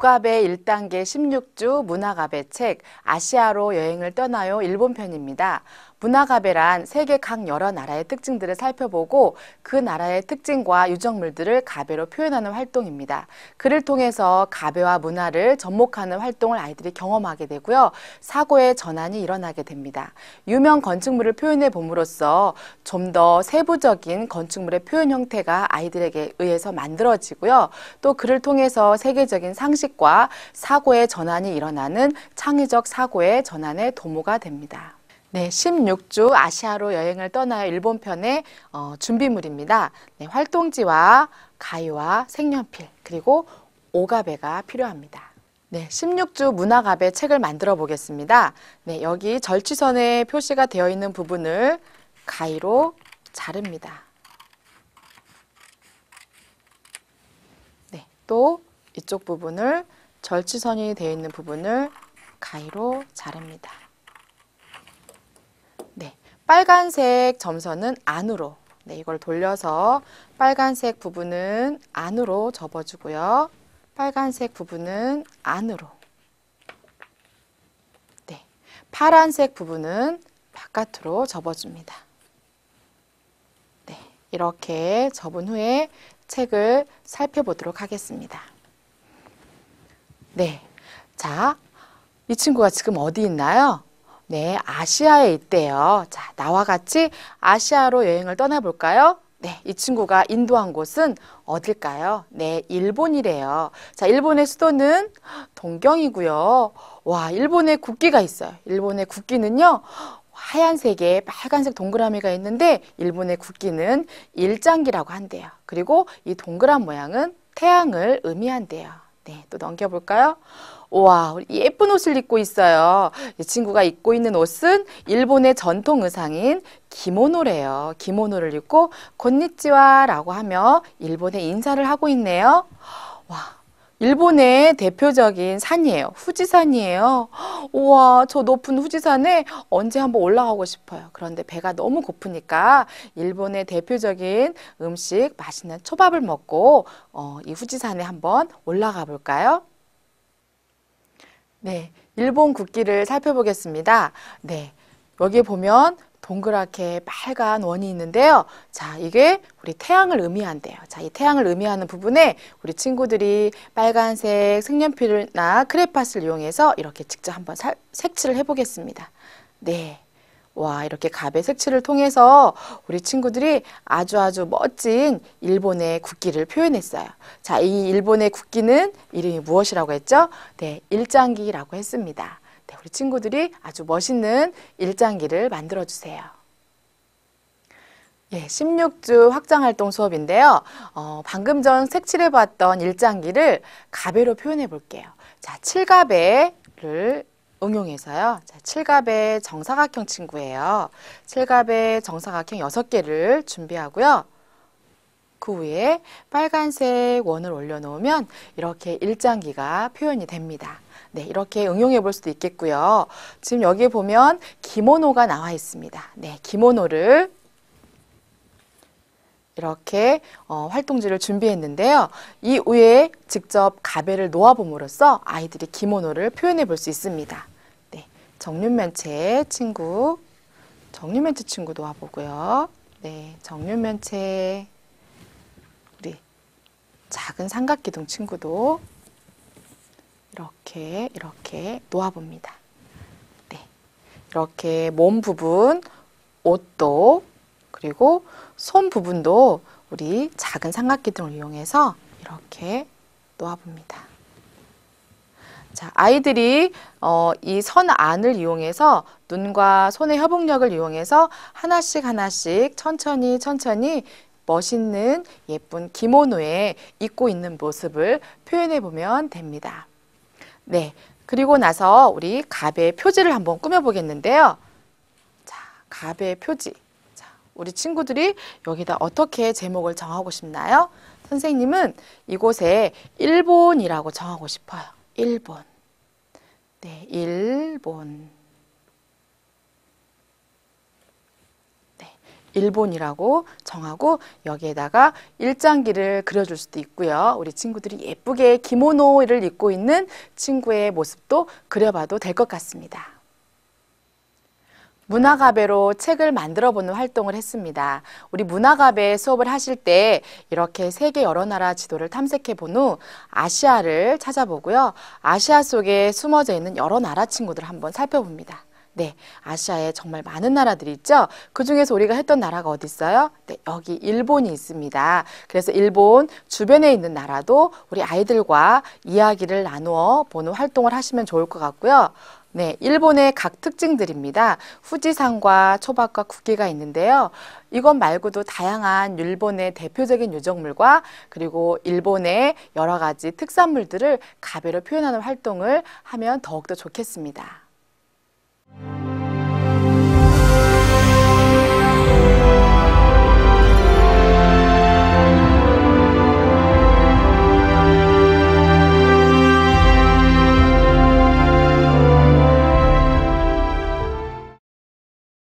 오갑의 1단계 16주 문화갑의 책 아시아로 여행을 떠나요 일본 편입니다. 문화가베란 세계 각 여러 나라의 특징들을 살펴보고 그 나라의 특징과 유적물들을 가베로 표현하는 활동입니다. 그를 통해서 가베와 문화를 접목하는 활동을 아이들이 경험하게 되고요. 사고의 전환이 일어나게 됩니다. 유명 건축물을 표현해 봄으로써 좀 더 세부적인 건축물의 표현 형태가 아이들에게 의해서 만들어지고요. 또 그를 통해서 세계적인 상식 과 사고의 전환이 일어나는 창의적 사고의 전환의 도모가 됩니다. 네, 16주 아시아로 여행을 떠나요 일본 편의 어, 준비물입니다. 네, 활동지와 가위와 색연필 그리고 오가베가 필요합니다. 네, 16주 문화갑의 책을 만들어 보겠습니다. 네, 여기 절취선에 표시가 되어 있는 부분을 가위로 자릅니다. 네, 또 이쪽 부분을 절취선이 되어 있는 부분을 가위로 자릅니다. 빨간색 점선은 안으로 네, 이걸 돌려서 빨간색 부분은 안으로 접어주고요. 빨간색 부분은 안으로 네, 파란색 부분은 바깥으로 접어줍니다. 네, 이렇게 접은 후에 책을 살펴보도록 하겠습니다. 네, 자, 이 친구가 지금 어디 있나요? 네, 아시아에 있대요. 자, 나와 같이 아시아로 여행을 떠나볼까요? 네, 이 친구가 인도한 곳은 어딜까요? 네, 일본이래요. 자, 일본의 수도는 동경이고요. 와, 일본의 국기가 있어요. 일본의 국기는요. 하얀색에 빨간색 동그라미가 있는데 일본의 국기는 일장기라고 한대요. 그리고 이 동그란 모양은 태양을 의미한대요. 네, 또 넘겨볼까요? 우와, 예쁜 옷을 입고 있어요. 이 친구가 입고 있는 옷은 일본의 전통 의상인 기모노래요. 기모노를 입고 곤니찌와라고 하며 일본의 인사를 하고 있네요. 와, 일본의 대표적인 산이에요. 후지산이에요. 우와, 저 높은 후지산에 언제 한번 올라가고 싶어요. 그런데 배가 너무 고프니까 일본의 대표적인 음식, 맛있는 초밥을 먹고 어, 이 후지산에 한번 올라가 볼까요? 네, 일본 국기를 살펴보겠습니다. 네, 여기 보면 동그랗게 빨간 원이 있는데요. 자, 이게 우리 태양을 의미한대요. 자, 이 태양을 의미하는 부분에 우리 친구들이 빨간색 색연필이나 크레파스를 이용해서 이렇게 직접 한번 살, 색칠을 해보겠습니다. 네. 와, 이렇게 갑의 색칠을 통해서 우리 친구들이 아주 아주 멋진 일본의 국기를 표현했어요. 자, 이 일본의 국기는 이름이 무엇이라고 했죠? 네, 일장기라고 했습니다. 네, 우리 친구들이 아주 멋있는 일장기를 만들어 주세요. 예, 16주 확장활동 수업인데요. 어, 방금 전 색칠해봤던 일장기를 가배로 표현해 볼게요. 자, 칠가배를 응용해서요. 자, 칠갑의 정사각형 친구예요. 칠갑의 정사각형 6개를 준비하고요. 그 위에 빨간색 원을 올려놓으면 이렇게 일장기가 표현이 됩니다. 네, 이렇게 응용해 볼 수도 있겠고요. 지금 여기에 보면 기모노가 나와 있습니다. 네, 기모노를 이렇게 어, 활동지를 준비했는데요. 이 위에 직접 가베를 놓아봄으로써 아이들이 기모노를 표현해 볼 수 있습니다. 네, 정육면체 친구, 정육면체 친구 놓아보고요. 네, 정육면체 우리 작은 삼각기둥 친구도 이렇게 이렇게 놓아봅니다. 네, 이렇게 몸 부분, 옷도 그리고 손 부분도 우리 작은 삼각기둥을 이용해서 이렇게 놓아봅니다. 자, 아이들이 어, 이 선 안을 이용해서 눈과 손의 협응력을 이용해서 하나씩 하나씩 천천히 천천히 멋있는 예쁜 기모노에 입고 있는 모습을 표현해 보면 됩니다. 네. 그리고 나서 우리 갑의 표지를 한번 꾸며 보겠는데요. 자, 갑의 표지. 우리 친구들이 여기다 어떻게 제목을 정하고 싶나요? 선생님은 이곳에 일본이라고 정하고 싶어요. 일본. 네, 일본. 일본이라고 정하고 여기에다가 일장기를 그려줄 수도 있고요. 우리 친구들이 예쁘게 기모노를 입고 있는 친구의 모습도 그려봐도 될 것 같습니다. 문화가배로 책을 만들어 보는 활동을 했습니다. 우리 문화가배 수업을 하실 때 이렇게 세계 여러 나라 지도를 탐색해 본 후 아시아를 찾아보고요. 아시아 속에 숨어져 있는 여러 나라 친구들 한번 살펴봅니다. 네, 아시아에 정말 많은 나라들이 있죠. 그 중에서 우리가 했던 나라가 어디 있어요? 네, 여기 일본이 있습니다. 그래서 일본 주변에 있는 나라도 우리 아이들과 이야기를 나누어 보는 활동을 하시면 좋을 것 같고요. 네, 일본의 각 특징들입니다. 후지산과 초밥과 국기가 있는데요. 이것 말고도 다양한 일본의 대표적인 유적물과 그리고 일본의 여러 가지 특산물들을 가배로 표현하는 활동을 하면 더욱더 좋겠습니다. Thank you.